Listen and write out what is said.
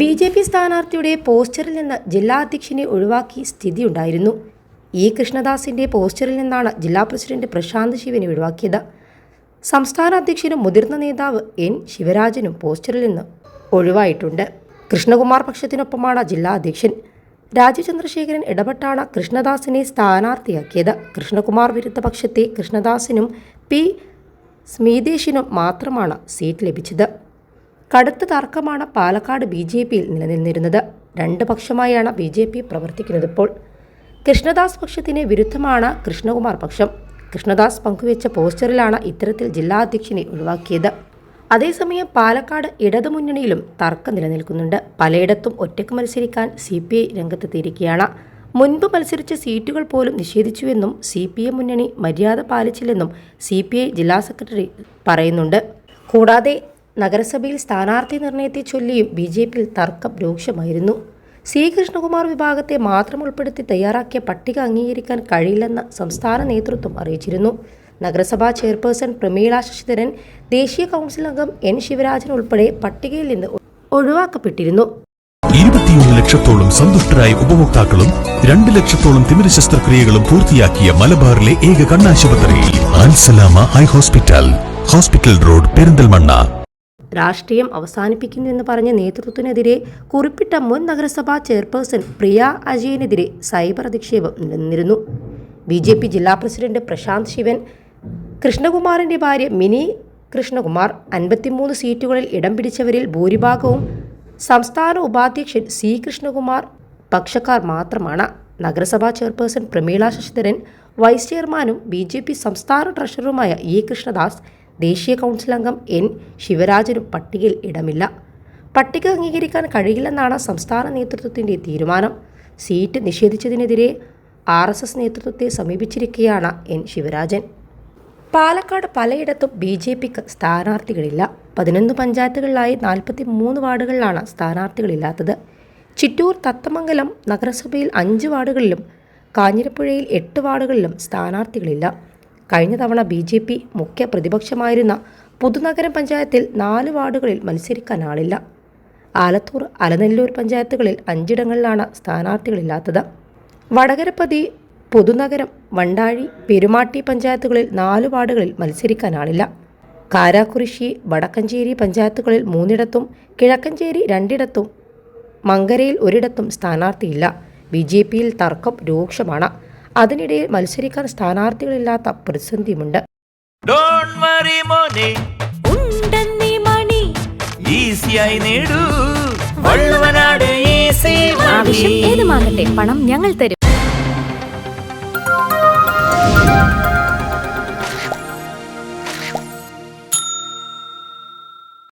B J P സ്ഥാനാർത്ഥിയുടെ പോസ്റ്ററിൽ നിന്ന് ജില്ലാ അധ്യക്ഷനെ ഒഴിവാക്കി സ്ഥിതിയുണ്ടായിരുന്നു. ഇ കൃഷ്ണദാസിന്റെ പോസ്റ്ററിൽ നിന്നാണ് ജില്ലാ പ്രസിഡന്റ് പ്രശാന്ത് ശിവനെ ഒഴിവാക്കിയത്. സംസ്ഥാന അധ്യക്ഷനും മുതിർന്ന നേതാവ് എൻ ശിവരാജനും പോസ്റ്ററിൽ നിന്ന് ഒഴിവായിട്ടുണ്ട്. കൃഷ്ണകുമാർ പക്ഷത്തിനൊപ്പമാണ് ജില്ലാ അധ്യക്ഷൻ. രാജീവ് ചന്ദ്രശേഖരൻ ഇടപെട്ടാണ് കൃഷ്ണദാസിനെ സ്ഥാനാർത്ഥിയാക്കിയത്. കൃഷ്ണകുമാർ വിരുദ്ധ പക്ഷത്തെ കൃഷ്ണദാസിനും പി സ്മീതേഷിനും മാത്രമാണ് സീറ്റ് ലഭിച്ചത്. കടുത്ത തർക്കമാണ് പാലക്കാട് ബി ജെ പിയിൽ നിലനിന്നിരുന്നത്. രണ്ട് പക്ഷമായാണ് ബി ജെ പി പ്രവർത്തിക്കുന്നത് ഇപ്പോൾ. കൃഷ്ണദാസ് പക്ഷത്തിന് വിരുദ്ധമാണ് കൃഷ്ണകുമാർ പക്ഷം. കൃഷ്ണദാസ് പങ്കുവച്ച പോസ്റ്ററിലാണ് ഇത്തരത്തിൽ ജില്ലാ അധ്യക്ഷനെ ഒഴിവാക്കിയത്. അതേസമയം പാലക്കാട് ഇടതുമുന്നണിയിലും തർക്കം നിലനിൽക്കുന്നുണ്ട്. പലയിടത്തും ഒറ്റയ്ക്ക് മത്സരിക്കാൻ സി പി ഐ രംഗത്തെത്തിയിരിക്കുകയാണ് മുൻപ് മത്സരിച്ച സീറ്റുകൾ പോലും നിഷേധിച്ചുവെന്നും സി പി എം മുന്നണി മര്യാദ പാലിച്ചില്ലെന്നും സി പി ഐ ജില്ലാ സെക്രട്ടറി പറയുന്നുണ്ട്. കൂടാതെ നഗരസഭയിൽ സ്ഥാനാർത്ഥി നിർണയത്തെ ചൊല്ലിയും ബി ജെ പിയിൽ തർക്കം രൂക്ഷമായിരുന്നു. സി കൃഷ്ണകുമാർ വിഭാഗത്തെ മാത്രം ഉൾപ്പെടുത്തി തയ്യാറാക്കിയ പട്ടിക അംഗീകരിക്കാൻ കഴിയില്ലെന്ന് സംസ്ഥാന നേതൃത്വം അറിയിച്ചിരുന്നു. നഗരസഭാ ചെയർപേഴ്സൺ പ്രമീള ശശിധരൻ ദേശീയ കൗൺസിൽ അംഗം എൻ ശിവരാജൻ ഉൾപ്പെടെ പട്ടികയിൽ നിന്ന് ഒഴിവാക്കപ്പെട്ടിരുന്നു. ഇരുപത്തിയൊന്ന് ലക്ഷത്തോളം സന്തുഷ്ടരായ ഉപഭോക്താക്കളും രണ്ട് ലക്ഷത്തോളം തിമിര ശസ്ത്രക്രിയകളും പൂർത്തിയാക്കിയ മലബാറിലെ ഏക കണ്ണാശുപത്രി ഹോസ്പിറ്റൽ ഹോസ്പിറ്റൽ റോഡ് പെരിന്തൽമണ്ണ. രാഷ്ട്രീയം അവസാനിപ്പിക്കുന്നു എന്ന് പറഞ്ഞ നേതൃത്വത്തിനെതിരെ കുറിപ്പിട്ട മുൻ നഗരസഭാ ചെയർപേഴ്സൺ പ്രിയ അജയനെതിരെ സൈബർ അധിക്ഷേപം നിലനിന്നിരുന്നു. ബി ജെ പി ജില്ലാ പ്രസിഡന്റ് പ്രശാന്ത് ശിവൻ കൃഷ്ണകുമാറിന്റെ ഭാര്യ മിനി കൃഷ്ണകുമാർ അൻപത്തിമൂന്ന് സീറ്റുകളിൽ ഇടം പിടിച്ചവരിൽ ഭൂരിഭാഗവും സംസ്ഥാന ഉപാധ്യക്ഷൻ സി കൃഷ്ണകുമാർ പക്ഷക്കാർ മാത്രമാണ്. നഗരസഭാ ചെയർപേഴ്സൺ പ്രമീള ശശിധരൻ വൈസ് ചെയർമാനും ബി ജെ പി സംസ്ഥാന ട്രഷററുമായ ഇ കൃഷ്ണദാസ് ദേശീയ കൗൺസിൽ അംഗം എൻ. ശിവരാജനും പട്ടികയിൽ ഇടമില്ല. പട്ടിക അംഗീകരിക്കാൻ കഴിയില്ലെന്നാണ് സംസ്ഥാന നേതൃത്വത്തിന്റെ തീരുമാനം. സീറ്റ് നിഷേധിച്ചതിനെതിരെ ആർ എസ് എസ് നേതൃത്വത്തെ സമീപിച്ചിരിക്കുകയാണ് എൻ. ശിവരാജൻ. പാലക്കാട് പലയിടത്തും ബി ജെ പിക്ക് സ്ഥാനാർത്ഥികളില്ല. പതിനൊന്ന് പഞ്ചായത്തുകളിലായി നാൽപ്പത്തി മൂന്ന് വാർഡുകളിലാണ് സ്ഥാനാർത്ഥികളില്ലാത്തത്. ചിറ്റൂർ തത്തമംഗലം നഗരസഭയിൽ അഞ്ച് വാർഡുകളിലും കാഞ്ഞിരപ്പുഴയിൽ എട്ട് വാർഡുകളിലും സ്ഥാനാർത്ഥികളില്ല. കഴിഞ്ഞ തവണ ബി ജെ പി മുഖ്യ പ്രതിപക്ഷമായിരുന്ന പുതുനഗരം പഞ്ചായത്തിൽ നാല് വാർഡുകളിൽ മത്സരിക്കാൻ ആളില്ല. ആലത്തൂർ അലനെല്ലൂർ പഞ്ചായത്തുകളിൽ അഞ്ചിടങ്ങളിലാണ് സ്ഥാനാർത്ഥികളില്ലാത്തത്. വടകരപ്പതി പുതുനഗരം വണ്ടാഴി പെരുമാട്ടി പഞ്ചായത്തുകളിൽ നാല് വാർഡുകളിൽ മത്സരിക്കാനാളില്ല കാരാക്കുറിശി വടക്കഞ്ചേരി പഞ്ചായത്തുകളിൽ മൂന്നിടത്തും കിഴക്കഞ്ചേരി രണ്ടിടത്തും മങ്കരയിൽ ഒരിടത്തും സ്ഥാനാർത്ഥിയില്ല. ബി ജെ പിയിൽ തർക്കം രൂക്ഷമാണ്. അതിനിടയിൽ മത്സരിക്കാൻ സ്ഥാനാർത്ഥികളില്ലാത്ത പ്രതിസന്ധിയുമുണ്ട്. ഏത് വറി മോനെ. ഉണ്ടെന്നീ മണി. ഈസിയായി നേടൂ. വള്ളുവനാട് ഈസി ആവശ്യം ഏതുമാകട്ടെ പണം ഞങ്ങൾ തരും.